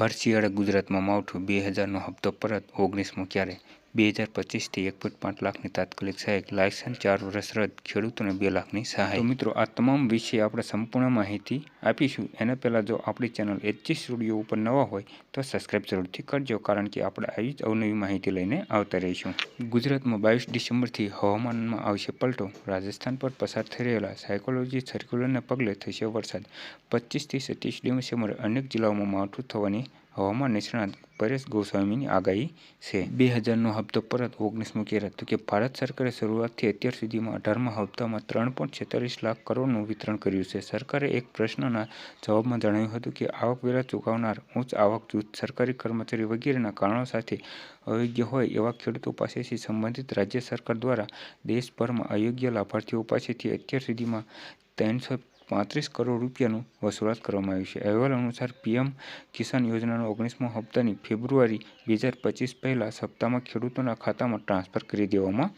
ભર ગુજરાતમાં માવઠું બે હજારનો હપ્તો પરત ઓગણીસમો ક્યારે? બે હજાર પચીસથી એક પોઈન્ટ પાંચ લાખની તાત્કાલિક સહાય લાયસન્સ, ચાર વર્ષ રદ, ખેડૂતોને બે લાખની સહાય. મિત્રો, આ તમામ વિશે આપણે સંપૂર્ણ માહિતી આપીશું. એના પહેલાં જો આપણી ચેનલ એચજી સ્ટુડિયો ઉપર નવા હોય, તો સબસ્ક્રાઈબ જરૂરથી કરજો, કારણ કે આપણે આવી જ અવનવી માહિતી લઈને આવતા રહીશું. ગુજરાતમાં બાવીસ ડિસેમ્બરથી હવામાનમાં આવશે પલટો. રાજસ્થાન પર પસાર થઈ રહેલા સાયકોલોજી સર્ક્યુલરને પગલે થશે વરસાદ. પચીસથી સત્યાવીસ ડિસેમ્બરે અનેક જિલ્લાઓમાં માવઠું થવાની હવામાન નિષ્ણાત પરેશ ગોસ્વામીની આગાહી છે. બે હજારનો હપ્તો પરત ઓગણીસમો કેરાત તો કે ભારત સરકારે શરૂઆતથી અત્યાર સુધીમાં અઢારમા હપ્તામાં ત્રણ પોઈન્ટ છેતાલીસ લાખ કરોડનું વિતરણ કર્યું છે. સરકારે એક પ્રશ્નના જવાબમાં જણાવ્યું હતું કે આવકવેરા ચૂકવનાર, ઉચ્ચ આવક જૂથ, સરકારી કર્મચારી વગેરેના કારણો સાથે અયોગ્ય હોય એવા ખેડૂતો પાસેથી સંબંધિત રાજ્ય સરકાર દ્વારા દેશભરમાં અયોગ્ય લાભાર્થીઓ પાસેથી અત્યાર સુધીમાં ત્રણસો પાંત્રીસ કરોડ રૂપિયાનું વસૂલાત કરવામાં આવ્યું છે. અહેવાલ અનુસાર પીએમ કિસાન યોજનાનો ઓગણીસમો હપ્તાની ફેબ્રુઆરી બે હજાર પચીસ પહેલાં સપ્તાહમાં ખેડૂતોના ખાતામાં ટ્રાન્સફર કરી દેવામાં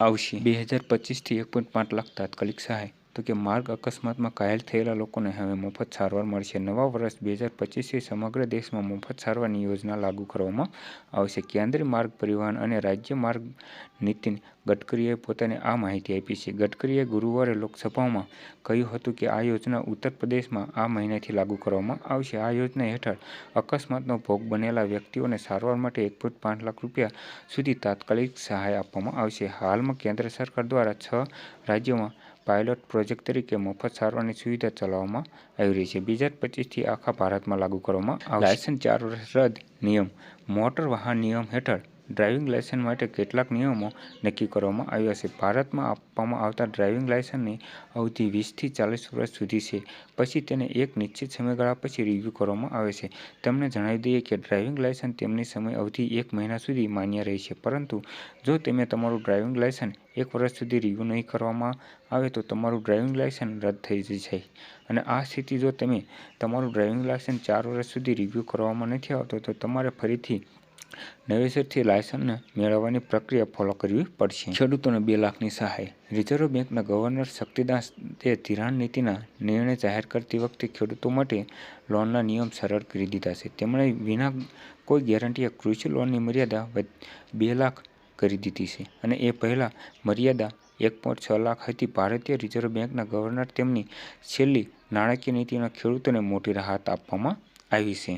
આવશે. બે હજાર પચીસથી એક પોઈન્ટ પાંચ લાખ તાત્કાલિક સહાય તો કે માર્ગ અકસ્માતમાં ઘાયલ થયેલા લોકોને હવે મફત સારવાર મળશે. નવા વર્ષ બે હજાર પચીસથી સમગ્ર દેશમાં મફત સારવારની યોજના લાગુ કરવામાં આવશે. કેન્દ્રીય માર્ગ પરિવહન અને રાજ્ય માર્ગ નીતિન ગડકરીએ પોતાની આ માહિતી આપી છે. ગડકરીએ ગુરુવારે લોકસભામાં કહ્યું હતું કે આ યોજના ઉત્તર પ્રદેશમાં આ મહિનાથી લાગુ કરવામાં આવશે. આ યોજના હેઠળ અકસ્માતનો ભોગ બનેલા વ્યક્તિઓને સારવાર માટે એક પોઈન્ટ પાંચ લાખ રૂપિયા સુધી તાત્કાલિક સહાય આપવામાં આવશે. હાલમાં કેન્દ્ર સરકાર દ્વારા છ રાજ્યોમાં પાયલોટ પ્રોજેક્ટ તરીકે મફત સારવારની સુવિધા ચલાવવામાં આવી રહી છે. બે હજાર પચીસથી આખા ભારતમાં લાગુ કરવામાં લાયસન્સ ચાર વર્ષ રદ નિયમ. મોટર વાહન નિયમ હેઠળ ડ્રાઇવિંગ લાયસન્સ માટે કેટલાક નિયમો નક્કી કરવામાં આવ્યા છે. ભારતમાં આપવામાં આવતા ડ્રાઇવિંગ લાયસન્સની અવધિ વીસથી ચાલીસ વર્ષ સુધી છે. પછી તેને એક નિશ્ચિત સમયગાળા પછી રિવ્યૂ કરવામાં આવે છે. તમને જણાવી દઈએ કે ડ્રાઇવિંગ લાયસન્સ તેમની સમય અવધિ એક મહિના સુધી માન્ય રહેશે પરંતુ જો તમે તમારું ડ્રાઇવિંગ લાયસન્સ એક વર્ષ સુધી રિવ્યૂ નહીં કરવામાં આવે તો તમારું ડ્રાઇવિંગ લાયસન્સ રદ થઈ જશે અને આ સ્થિતિ જો તમે તમારું ડ્રાઇવિંગ લાયસન્સ ચાર વર્ષ સુધી રિવ્યૂ કરવામાં નથી આવતો તો તમારે ફરીથી નવેસરથી લાયસન્સ મેળવવાની પ્રક્રિયા ફોલો કરવી પડશે. ખેડૂતોને બે લાખની સહાય. રિઝર્વ બેંકના ગવર્નર શક્તિદાસ તે ધિરાણ નીતિના નિર્ણય જાહેર કરતી વખતે ખેડૂતો માટે લોનના નિયમ સરળ કરી દીધા છે. તેમણે વિના કોઈ ગેરંટીએ કૃષિ લોનની મર્યાદા બે લાખ કરી દીધી છે અને એ પહેલાં મર્યાદા એક પોઈન્ટ છ લાખ હતી. ભારતીય રિઝર્વ બેંકના ગવર્નર તેમની છેલ્લી નાણાકીય નીતિના ખેડૂતોને મોટી રાહત આપવામાં આવી છે.